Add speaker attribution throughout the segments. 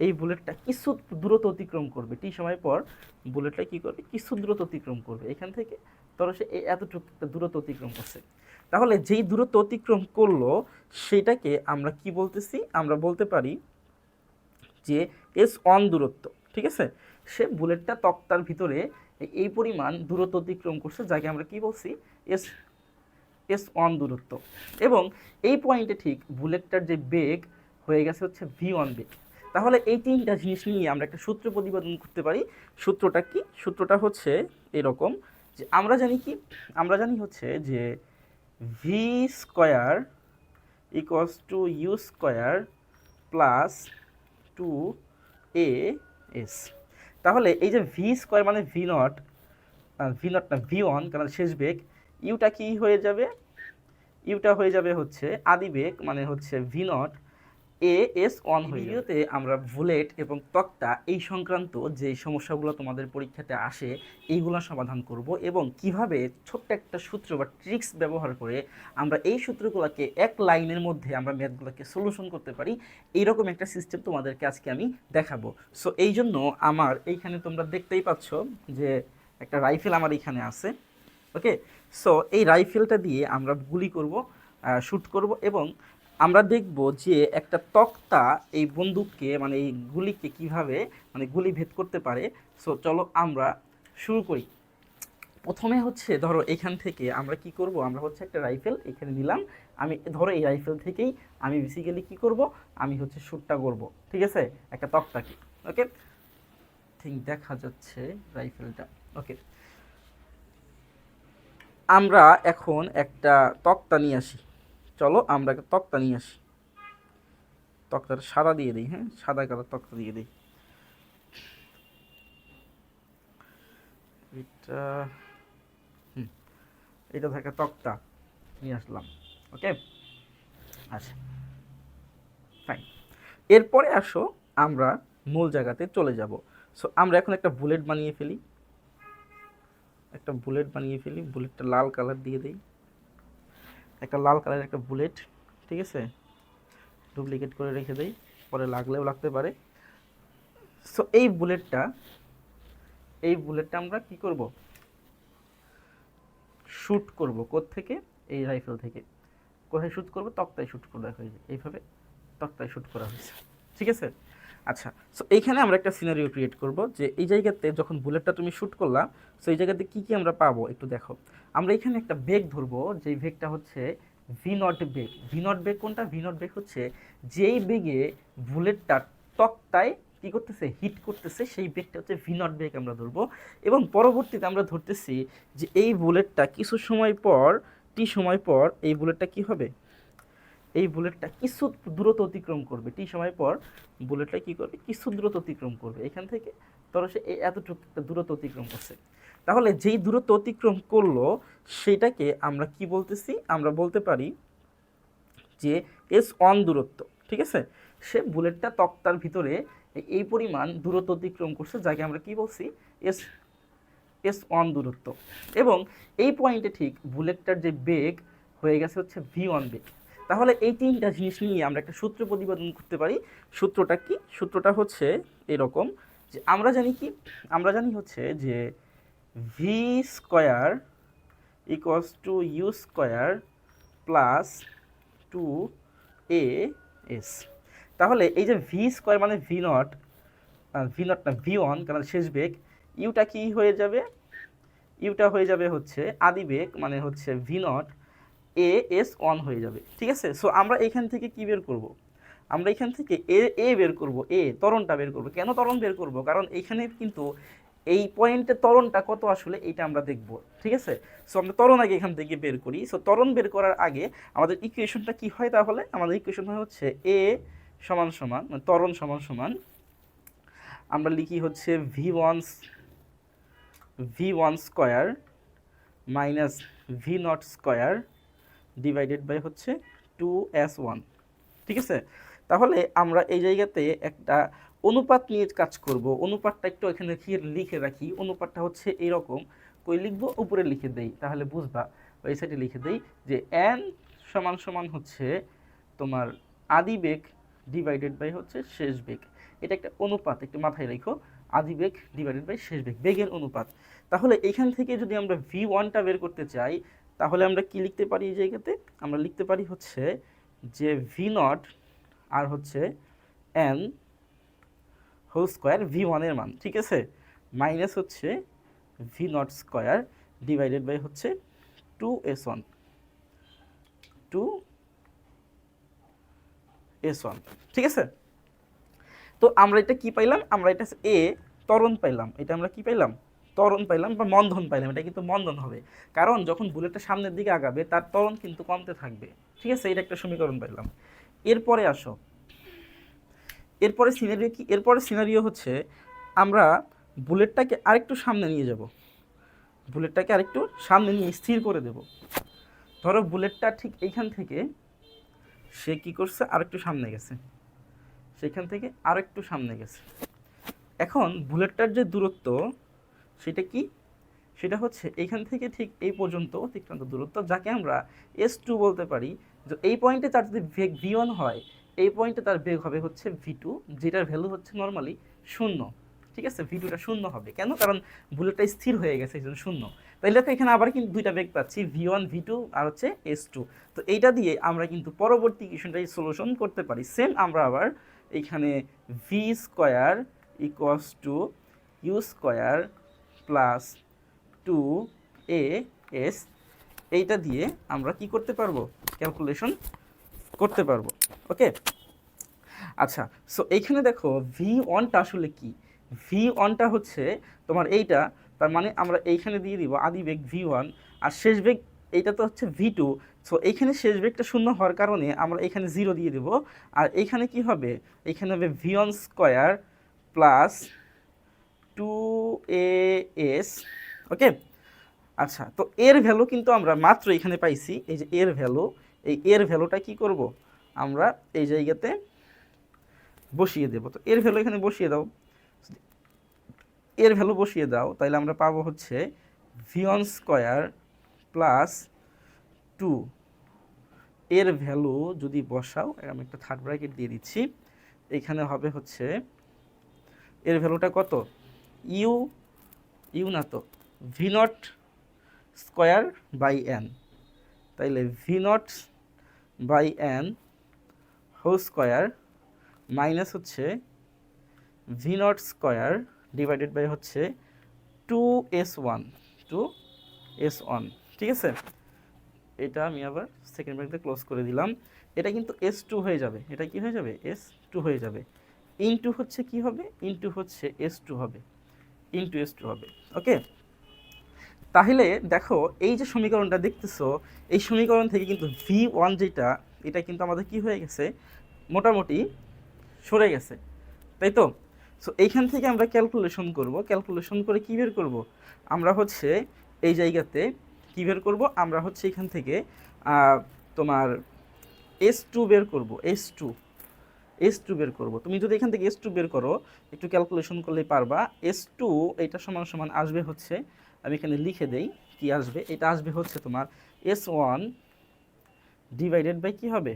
Speaker 1: এই বুলেটটা কিছু দূরত্ব অতিক্রম করবে। টি সময় পর বুলেটটা কি করবে? কিছু দূরত্ব অতিক্রম করবে। এখান থেকে ধরো সে এতটুকু দূরত্ব অতিক্রম করছে। তাহলে যেই দূরত্ব অতিক্রম করল, সেটাকে আমরা কি বলতেছি? আমরা বলতে পারি যে এস অন দূরত্ব। ঠিক আছে? সে বুলেটটা তক্তার ভিতরে এই পরিমাণ দূরত্ব অতিক্রম করছে, যাকে আমরা কি বলছি? এস এস অন দূরত্ব। এবং এই পয়েন্টে ঠিক বুলেটটার যে বেগ হয়ে গেছে হচ্ছে ভি ওয়ান বেগ। তাহলে এই তিনটা জিনিস নিয়ে আমরা একটা সূত্র প্রতিপাদন করতে পারি। সূত্রটা কি? সূত্রটা হচ্ছে এরকম যে আমরা জানি কি? আমরা জানি হচ্ছে যে V square equals to U square plus two A S তাহলে এই যে ভি স্কোয়ার মানে ভি নট ভি নট না ভি ওয়ান কারণ শেষ বেগ ইউটা কি হয়ে যাবে? ইউটা হয়ে যাবে হচ্ছে আদি বেগ মানে হচ্ছে V not A S one ভিডিওতে আমরা বুলেট এবং তক্তা এই সংক্রান্ত যে সমস্যাগুলো তোমাদের পরীক্ষাতে আসে এইগুলো সমাধান করব এবং কীভাবে ছোট্ট একটা সূত্র বা ট্রিক্স ব্যবহার করে আমরা এই সূত্রগুলোকে এক লাইনের মধ্যে আমরা ম্যাথগুলোকে সলিউশন করতে পারি এইরকম একটা সিস্টেম তোমাদেরকে আজকে আমি দেখাবো। সো এই জন্য আমার এইখানে তোমরা দেখতেই পাচ্ছ যে একটা রাইফেল আমার এইখানে আছে ওকে সো এই রাইফেলটা দিয়ে আমরা গুলি করব শ্যুট করব এবং আমরা দেখব যে একটা তক্তা এই বন্দুককে মানে এই গুলিকে কীভাবে মানে গুলি ভেদ করতে পারে। সো চলো আমরা শুরু করি। প্রথমে হচ্ছে, ধরো এখান থেকে আমরা কি করব? আমরা হচ্ছে একটা রাইফেল এখানে নিলাম। আমি, ধরো এই রাইফেল থেকেই আমি বেসিক্যালি কি করব? আমি হচ্ছে শ্যুটটা করব, ঠিক আছে? একটা তক্তাকে ওকে ঠিক দেখা যাচ্ছে রাইফেলটা ওকে আমরা এখন একটা তক্তা নিয়ে আসি। চলো আমরা তক্তা নিয়ে আসি। তক্তাটা সাদা দিয়ে দিই হ্যাঁ? সাদা কালার তক্তা দিয়ে দিই। এটা, হুম, এটা থাকে তক্তা। নিয়ে আসলাম, ওকে? আচ্ছা ফাইন এরপরে আসো, আমরা মূল জায়গাতে চলে যাব। সো আমরা এখন একটা বুলেট বানিয়ে ফেলি। একটা বুলেট বানিয়ে ফেলি, বুলেটটা লাল কালার দিয়ে দিই। একটা লাল কালারের একটা বুলেট, ঠিক আছে? ডুপ্লিকেট করে রেখে দেই, পরে লাগলেও লাগতে পারে। সো এই বুলেটটা এই বুলেটটা আমরা কি করব? শ্যুট করব থেকে এই রাইফেল থেকে। কোথায় শ্যুট করব? তক্তায় শ্যুট করা হয়েছে। এইভাবে তক্তায় শ্যুট করা হয়েছে। ঠিক আছে? আচ্ছা সো এইখানে আমরা একটা সিনারিও ক্রিয়েট করব যে এই জায়গাতে যখন বুলেটটা তুমি শ্যুট করলা সো এই জায়গাতে কী কী আমরা পাবো একটু দেখো। আমরা এখানে একটা বেগ ধরবো, যেই বেগটা হচ্ছে ভি নট বেগ ভি নট বেগ কোনটা? ভি নট বেগ হচ্ছে যেই বেগে বুলেটটা তক্তায় কী করতেছে? হিট করতেছে, সেই বেগটা হচ্ছে ভি নট বেগ আমরা ধরবো। এবং পরবর্তীতে আমরা ধরতেছি যে এই বুলেটটা কিছু সময় পর টি সময় পর এই বুলেটটা কি হবে? এই বুলেটটা কিছু দূরত্ব অতিক্রম করবে। টি সময় পর বুলেটটা কি করবে? কিছু দূরত্ব অতিক্রম করবে। এখান থেকে ধরো সে এই এতটুকু একটা দূরত্ব অতিক্রম করছে। তাহলে যেই দূরত্ব অতিক্রম করল, সেটাকে আমরা কি বলতেছি? আমরা বলতে পারি যে এস অন দূরত্ব, ঠিক আছে? সে বুলেটটা তক্তার ভিতরে এই পরিমাণ দূরত্ব অতিক্রম করছে, যাকে আমরা কি বলছি? এস এস অন দূরত্ব। এবং এই পয়েন্টে ঠিক বুলেটটার যে বেগ হয়ে গেছে হচ্ছে ভি ওয়ান বেগ। তাহলে এই তিনটা জিনিস নিয়ে আমরা একটা সূত্র প্রতিপাদন করতে পারি। সূত্রটা কি? সূত্রটা হচ্ছে এরকম যে আমরা জানি কি? আমরা জানি হচ্ছে যে V square equals to U square plus two A S তাহলে এই যে ভি স্কোয়ার মানে ভি নট ভি নট না ভি ওয়ান কারণ শেষ বেগ ইউটা কি হয়ে যাবে? ইউটা হয়ে যাবে হচ্ছে আদি বেগ মানে হচ্ছে V not A S on হয়ে যাবে, ঠিক আছে? সো আমরা এখান থেকে কি বের করব? আমরা এখান থেকে এ এ বের করব এ তরণটা বের করব। কেন তরণ বের করব? কারণ এখানে কিন্তু এই পয়েন্টে তরণটা কত আসলে এইটা আমরা দেখব, ঠিক আছে? সো আমরা তরণ আগে এখান থেকে বের করি। সো তরণ বের করার আগে আমাদের ইকুয়েশনটা কি হয় তাহলে? আমাদের ইকুয়েশন হয় হচ্ছে এ সমান সমান মানে ত্বরণ সমান সমান, আমরা লিখি হচ্ছে V one V one square minus V not square divided by হচ্ছে টু এস ওয়ান ঠিক আছে? তাহলে আমরা এই জায়গাতে একটা অনুপাত নিয়ে কাজ করব। অনুপাতটা একটু এখানে লিখে রাখি। অনুপাতটা হচ্ছে এরকম। কই লিখব? উপরে লিখে দেই। তাহলে বুঝবা, ওই সাইডে লিখে দেই যে এন সমান সমান হচ্ছে তোমার আদি বেগ ডিভাইডেড বাই হচ্ছে শেষ বেগ। এটা একটা অনুপাত, একটু মাথায় রেখো। আদি বেগ ডিভাইডেড বাই শেষ বেগ, বেগের অনুপাত। তাহলে এখান থেকে যদি আমরা ভি ওয়ানটা বের করতে চাই তাহলে আমরা কি লিখতে পারি এই জায়গাতে? আমরা লিখতে পারি হচ্ছে যে ভি নট আর হচ্ছে এন হোল স্কোয়ার ভি ওয়ানের মান, ঠিক আছে? মাইনাস হচ্ছে V not square divided by হচ্ছে two S one two S one ঠিক আছে? তো আমরা এটা কি পাইলাম? আমরা এটা এ ত্বরণ পাইলাম। এটা আমরা কি পাইলাম? ত্বরণ পাইলাম বা মন্ধন পাইলাম এটা কিন্তু মন্ধন হবে। কারণ যখন বুলেটটা সামনের দিকে আগাবে তার ত্বরণ কিন্তু কমতে থাকবে। ঠিক আছে? এটা একটা সমীকরণ পাইলাম। এরপরে আসো। এরপরে সিনারিও কি? এরপরে সিনারিও হচ্ছে আমরা বুলেটটাকে আরেকটু সামনে নিয়ে যাব। বুলেটটাকে আরেকটু সামনে নিয়ে স্থির করে দেব। ধরো বুলেটটা ঠিক এইখান থেকে সে কি করছে? আরেকটু সামনে গেছে। সেখান থেকে আরেকটু সামনে গেছে। এখন বুলেটটার যে দূরত্ব সেটা কি? সেটা হচ্ছে এখান থেকে ঠিক এই পর্যন্ত অতিক্রান্ত দূরত্ব, যাকে আমরা এস টু বলতে পারি। যে এই পয়েন্টে তার যদি বেগ ভি ওয়ান হয়, এই পয়েন্টে তার বেগ হবে হচ্ছে ভি টু যেটার ভ্যালু হচ্ছে নর্মালি শূন্য। ঠিক আছে? ভি টুটা শূন্য হবে। কেন? কারণ বুলেটটা স্থির হয়ে গেছে, এই জন্য শূন্য। তাইলে তো এখানে আবার কিন্তু দুইটা বেগ পাচ্ছি ভি ওয়ান ভি টু আর হচ্ছে এস টু তো এইটা দিয়ে আমরা কিন্তু পরবর্তী ইকুয়েশনটাই সলিউশন করতে পারি। সেম আমরা আবার এইখানে v square equals to u square plus two a s এইটা দিয়ে আমরা কি করতে পারব? ক্যালকুলেশন করতে পারব। ওকে আচ্ছা সো এইখানে দেখো ভি ওয়ানটা আসলে কি? ভি ওয়ানটা হচ্ছে তোমার এইটা, তার মানে আমরা এইখানে দিয়ে দিব আদি বেগ ভি ওয়ান আর শেষ বেগ এইটা তো হচ্ছে ভি টু সো এইখানে শেষ বেগটা শূন্য হওয়ার কারণে আমরা এখানে জিরো দিয়ে দেব, আর এইখানে কি হবে? এইখানে হবে v one square plus two a s okay আচ্ছা তো এর ভ্যালু কিন্তু আমরা মাত্র এখানে পাইছি, এই যে এর ভ্যালু এই এর ভ্যালুটা কি করব? আমরা এই জায়গাতে বসিয়ে দেব। তো এর ভ্যালু এখানে বসিয়ে দাও। এর ভ্যালু বসিয়ে দাও তাহলে আমরা পাবো হচ্ছে v one square plus two এর ভ্যালু যদি বসাও আমি একটা থার্ড ব্র্যাকেট দিয়ে দিচ্ছি, এখানে হবে হচ্ছে, এর ভ্যালুটা কত? ইউ ইউ না তো, v naught square by n. তাইলে v naught by n whole square minus হচ্ছে v naught square divided by হচ্ছে two s one, two s one, ঠিক আছে? এটা আমি আবার সেকেন্ড ব্র্যাকেটে ক্লোজ করে দিলাম। এটা কিন্তু এস টু হয়ে যাবে। এটা কি হয়ে যাবে? এস টু হয়ে যাবে। ইনটু হচ্ছে কি হবে? ইনটু হচ্ছে এস টু হবে। ইনটু এস টু হবে ওকে তাহলে দেখো, এই যে সমীকরণটা দেখতেছো, এই সমীকরণ থেকে কিন্তু ভি ওয়ান যেটা, এটা কিন্তু আমাদের কি হয়ে গেছে? মোটামুটি সরে গেছে, তাই তো? সো এইখান থেকে আমরা ক্যালকুলেশন করব। ক্যালকুলেশন করে কী বের করব? আমরা হচ্ছে এই জায়গাতে কী বের করব? আমরা হচ্ছে এখান থেকে তোমার এস টু বের করব এস টু এস টু বের করব। তুমি যদি এখান থেকে এস টু বের করো, একটু ক্যালকুলেশন করলেই পারবা। এস টু এটা সমান সমান আসবে হচ্ছে, আমি এখানে লিখে দেই কি আসবে। এটা আসবে হচ্ছে তোমার এস ওয়ান ডিভাইডেড বাই কী হবে?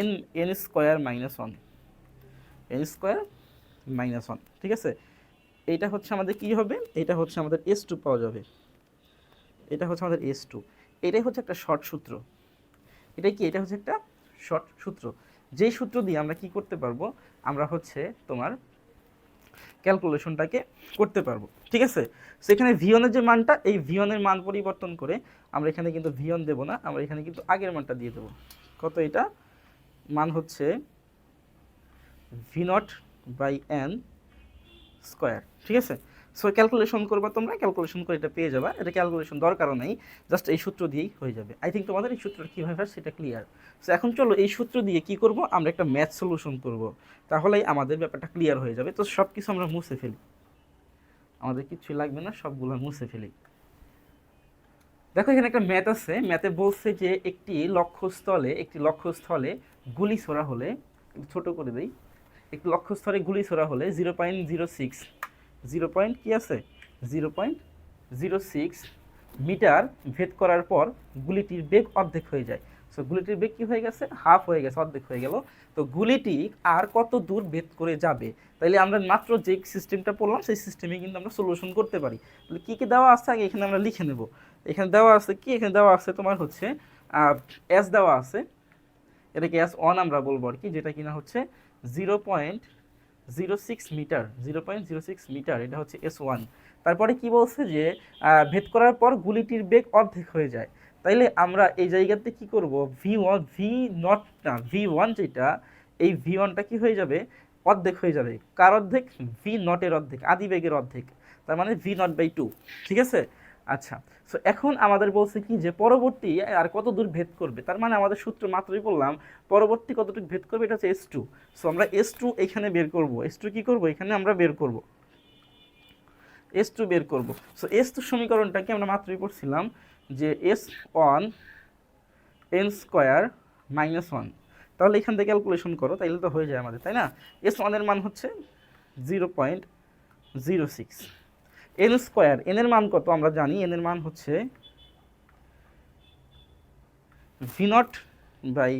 Speaker 1: N n square minus one n square minus one ঠিক আছে? এইটা হচ্ছে আমাদের কি হবে? এটা হচ্ছে আমাদের এস টু পাওয়া যাবে। এটা হচ্ছে আমাদের এস টু এটাই হচ্ছে একটা শর্ট সূত্র। এটা কি? এটা হচ্ছে একটা শর্ট সূত্র। যেই সূত্র দিয়ে আমরা কি করতে পারব, আমরা হচ্ছে তোমার ক্যালকুলেশনটাকে করতে পারব, ঠিক আছে? সেখানে ভিয়নের যে মানটা, এই ভিয়নের মান পরিবর্তন করে আমরা এখানে কিন্তু ভিয়ন দেবো না, আমরা এখানে কিন্তু আগের মানটা দিয়ে দেবো। কত এটা? মান হচ্ছে v naught by n square ঠিক আছে? সো ক্যালকুলেশন করবা তোমরা ক্যালকুলেশন করে এটা পেয়ে যাবা। এটা ক্যালকুলেশন দরকারও নেই জাস্ট এই সূত্র দিয়েই হয়ে যাবে। আই থিঙ্ক তোমাদের এই সূত্রটা কীভাবে হয় সেটা ক্লিয়ার সো এখন চলো এই সূত্র দিয়ে কি করব? আমরা একটা ম্যাথ সলিউশন করব। তাহলেই আমাদের ব্যাপারটা ক্লিয়ার হয়ে যাবে। তো সব কিছু আমরা মুছে ফেলি। আমাদের কিছুই লাগবে না, সবগুলো মুছে ফেলি। দেখো, এখানে একটা ম্যাথ আছে। ম্যাথে বলছে যে একটি লক্ষ্যস্থলে একটি লক্ষ্যস্থলে গুলি ছোড়া হলে ছোট করে দেই, একটি লক্ষ্যস্থলে গুলি ছোড়া হলে zero point zero six zero point কী আছে? Zero point zero six metre ভেদ করার পর গুলিটির বেগ অর্ধেক হয়ে যায়। সো গুলিটির বেগ কি হয়ে গেছে? হাফ হয়ে গেছে, অর্ধেক হয়ে গেল। তো গুলিটি আর কত দূর ভেদ করে যাবে? তাইলে আমরা মাত্র যে সিস্টেমটা পড়লাম, সেই সিস্টেমে কিন্তু আমরা সলিউশন করতে পারি। তাহলে কী কী দেওয়া আছে? আগে এখানে আমরা লিখে নেব। এখানে দেওয়া আছে কি? এখানে দেওয়া আছে তোমার হচ্ছে এস দেওয়া আছে। এটাকে এস ওয়ান আমরা বলব আর কি, যেটা কিনা হচ্ছে zero point zero six metre zero point zero six metre এটা হচ্ছে এস ওয়ান তারপরে কি বলছে যে ভেদ করার পর গুলিটির বেগ অর্ধেক হয়ে যায়। তাইলে আমরা এই জায়গাতে কি করব? ভি ওয়ান ভি নট না ভি ওয়ান যেটা, এই ভি ওয়ানটা কি হয়ে যাবে? অর্ধেক হয়ে যাবে। কার অর্ধেক? ভি নটের অর্ধেক, আদি বেগের অর্ধেক। তার মানে ভি নট বাই টু ঠিক আছে? আচ্ছা সো এখন আমাদের বলছে কি যে পরবর্তী, আর কত দূর ভেদ করবে? তার মানে আমাদের সূত্র মাত্রই বললাম, পরবর্তী কতটুকু ভেদ করবে এটা হচ্ছে এস টু সো আমরা এস টু এখানে বের করব। এস টু কী করব? এখানে আমরা বের করব। এস টু বের করব। সো এস টু সমীকরণটাকে আমরা মাত্রই পড়ছিলাম যে s one n square minus one তাহলে এখান থেকে ক্যালকুলেশন করো, তাইলে তো হয়ে যায় আমাদের, তাই না? এস ওয়ানের মান হচ্ছে zero point zero six n square এনের মান কত আমরা জানি এনের মান হচ্ছে v naught by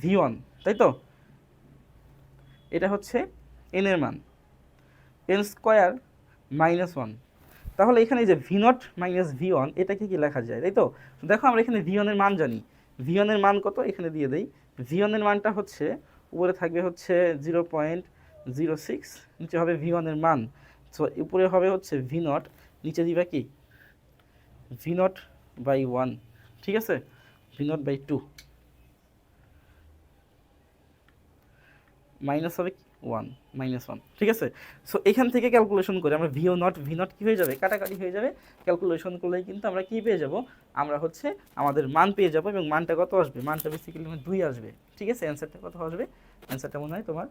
Speaker 1: v one তাই তো? এটা হচ্ছে এনের মান এন স্কোয়ার মাইনাস ওয়ান তাহলে এখানে যে v naught minus v one এটাকে কি লেখা যায়, তাই তো? দেখো আমরা এখানে ভি ওয়ানের মান জানি ভি ওয়ানের মান কত? এখানে দিয়ে দেই ভি ওয়ানের মানটা হচ্ছে, উপরে থাকবে হচ্ছে জিরো পয়েন্ট জিরো সিক্স নিচে হবে ভি ওয়ানের মান। সো উপরে হবে হচ্ছে ভি নট নিচে দিবা কি? ভি নট বাই ওয়ান ঠিক আছে? V naught by two minus হবে ওয়ান মাইনাস ওয়ান ঠিক আছে? সো এখান থেকে ক্যালকুলেশন করে আমরা ভিও নট ভি নট কী হয়ে যাবে? কাটাকাটি হয়ে যাবে। ক্যালকুলেশন করলেই কিন্তু আমরা কী পেয়ে যাব? আমরা হচ্ছে আমাদের মান পেয়ে যাব এবং মানটা কত আসবে? মানটা বেসিক্যালি মানে দুই আসবে, ঠিক আছে? অ্যান্সারটা কত আসবে? অ্যান্সারটা মনে হয় তোমার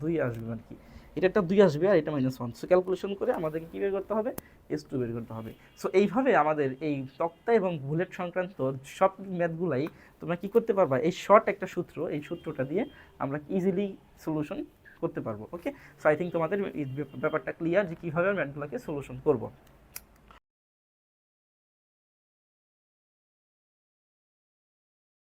Speaker 1: দুই আসবে আর কি? এটা একটা দুই আসবে আর এটা মাইনাস ওয়ান সো ক্যালকুলেশন করে আমাদেরকে কী বের করতে হবে? এস টু বের করতে হবে। সো এইভাবে আমাদের এই তক্তা এবং বুলেট সংক্রান্ত সব ম্যাথগুলাই তোমরা কী করতে পারবা? এই শর্ট একটা সূত্র, এই সূত্রটা দিয়ে আমরা ইজিলি সলিউশন করতে পারব ওকে সো আই থিঙ্ক তোমাদের ব্যাপারটা ক্লিয়ার যে কীভাবে ম্যাথগুলোকে সলিউশন করব।